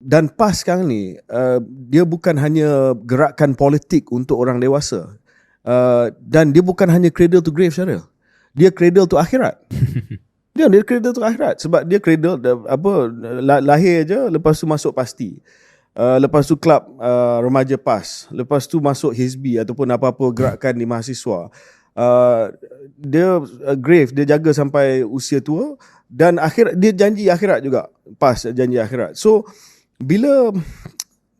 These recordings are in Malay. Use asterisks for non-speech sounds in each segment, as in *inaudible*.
dan PAS sekarang ni uh, dia bukan hanya gerakan politik untuk orang dewasa. Uh, dan dia bukan hanya cradle to grave saja dia cradle to akhirat. Dia *laughs* dia cradle to akhirat. Sebab dia cradle uh, apa lahir aja lepas tu masuk pasti. Uh, lepas tu klub uh, remaja PAS. Lepas tu masuk hizbi ataupun apa-apa gerakan di mahasiswa. Uh, dia uh, grave. Dia jaga sampai usia tua. Dan akhir dia janji akhirat juga. PAS janji akhirat. So bila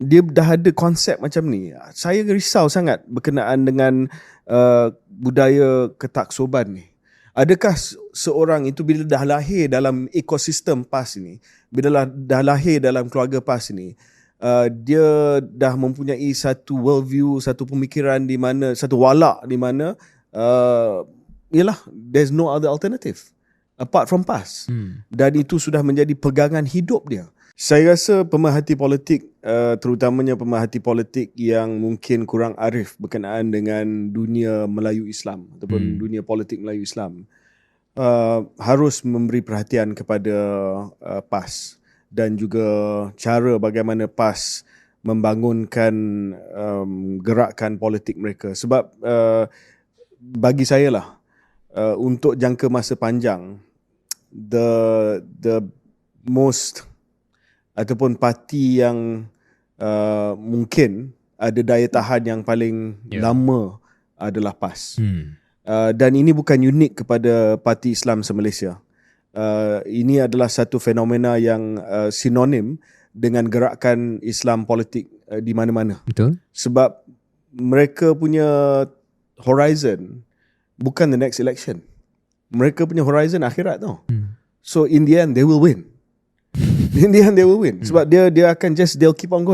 dia dah ada konsep macam ni, saya risau sangat berkenaan dengan uh, budaya ketaksoban ni. Adakah seorang itu bila dah lahir dalam ekosistem PAS ni, bila dah lahir dalam keluarga PAS ni, uh, dia dah mempunyai satu worldview, satu pemikiran di mana, satu walak di mana, uh, yalah, there's no other alternative apart from PAS. Hmm. Dan itu sudah menjadi pegangan hidup dia. Saya rasa pemerhati politik uh, terutamanya pemerhati politik yang mungkin kurang arif berkenaan dengan dunia Melayu Islam ataupun hmm. dunia politik Melayu Islam uh, harus memberi perhatian kepada uh, PAS dan juga cara bagaimana PAS membangunkan um, gerakan politik mereka sebab uh, bagi saya lah uh, untuk jangka masa panjang the the most ataupun parti yang uh, mungkin ada daya tahan yang paling yeah. lama adalah PAS. Hmm. Uh, dan ini bukan unik kepada Parti Islam se-Malaysia. Uh, ini adalah satu fenomena yang uh, sinonim dengan gerakan Islam politik uh, di mana-mana. Betul. Sebab mereka punya horizon bukan the next election. Mereka punya horizon akhirat tau. Hmm. So in the end they will win in the end they will win. Sebab dia dia akan just they'll keep on going